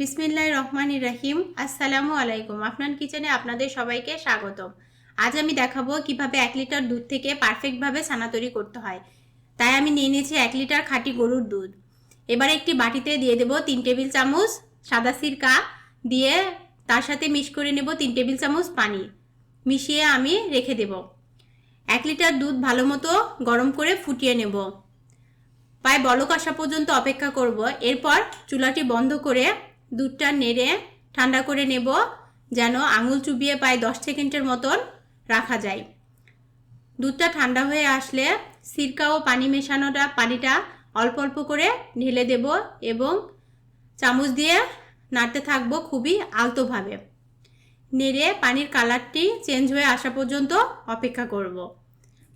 বিসমিল্লাহ রহমান রাহিম। আসসালামু আলাইকুম। আপনার কিচেনে আপনাদের সবাইকে স্বাগতম। আজ আমি দেখাবো কীভাবে এক লিটার দুধ থেকে পারফেক্টভাবে ছানা তৈরি করতে হয়। তাই আমি নিয়ে নিয়েছি এক লিটার খাঁটি গরুর দুধ। এবার একটি বাটিতে দিয়ে দেব তিন টেবিল চামচ সাদা সিরকা। দিয়ে তার সাথে মিক্স করে নেব তিন টেবিল চামচ পানি। মিশিয়ে আমি রেখে দেব। এক লিটার দুধ ভালো মতো গরম করে ফুটিয়ে নেব। প্রায় বলক আসা পর্যন্ত অপেক্ষা করব। এরপর চুলাটি বন্ধ করে দুধটা নেড়ে ঠান্ডা করে নেব যেন আঙুল চুবিয়ে প্রায় দশ সেকেন্ডের মতন রাখা যায় দুধটা ঠান্ডা হয়ে আসলে সিরকা ও পানি মেশানোটা, পানিটা অল্প অল্প করে ঢেলে দেব এবং চামচ দিয়ে নাড়তে থাকব খুবই আলতোভাবে নেড়ে পানির কালারটি চেঞ্জ হয়ে আসা পর্যন্ত অপেক্ষা করব।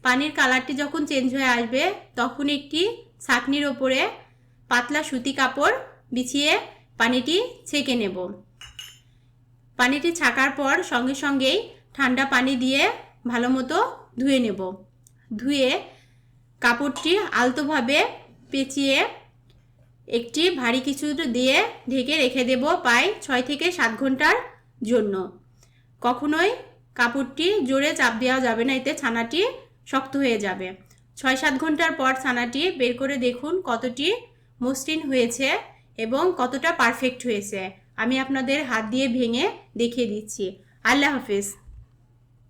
পানির কালারটি যখন চেঞ্জ হয়ে আসবে, তখন একটি ছাকনির ওপরে পাতলা সুতি কাপড় বিছিয়ে পানিটি ছেঁকে নেব। পানিটি ছাকার পর সঙ্গে সঙ্গেই ঠান্ডা পানি দিয়ে ভালো মতো ধুয়ে নেব। ধুয়ে কাপড়টি আলতোভাবে পেঁচিয়ে একটি ভারী কিছু দিয়ে ঢেকে রেখে দেব প্রায় ছয় থেকে সাত ঘণ্টার জন্য। কখনোই কাপড়টি জোরে চাপ দেওয়া যাবে না, এতে ছানাটি শক্ত হয়ে যাবে। ছয় সাত ঘণ্টার পর ছানাটি বের করে দেখুন কতটি মসৃণ হয়েছে। এবং কতটা পারফেক্ট হয়েছে। আমি আপনাদের হাত দিয়ে ভেঙে দেখিয়ে দিচ্ছি। আল্লাহ হাফিজ।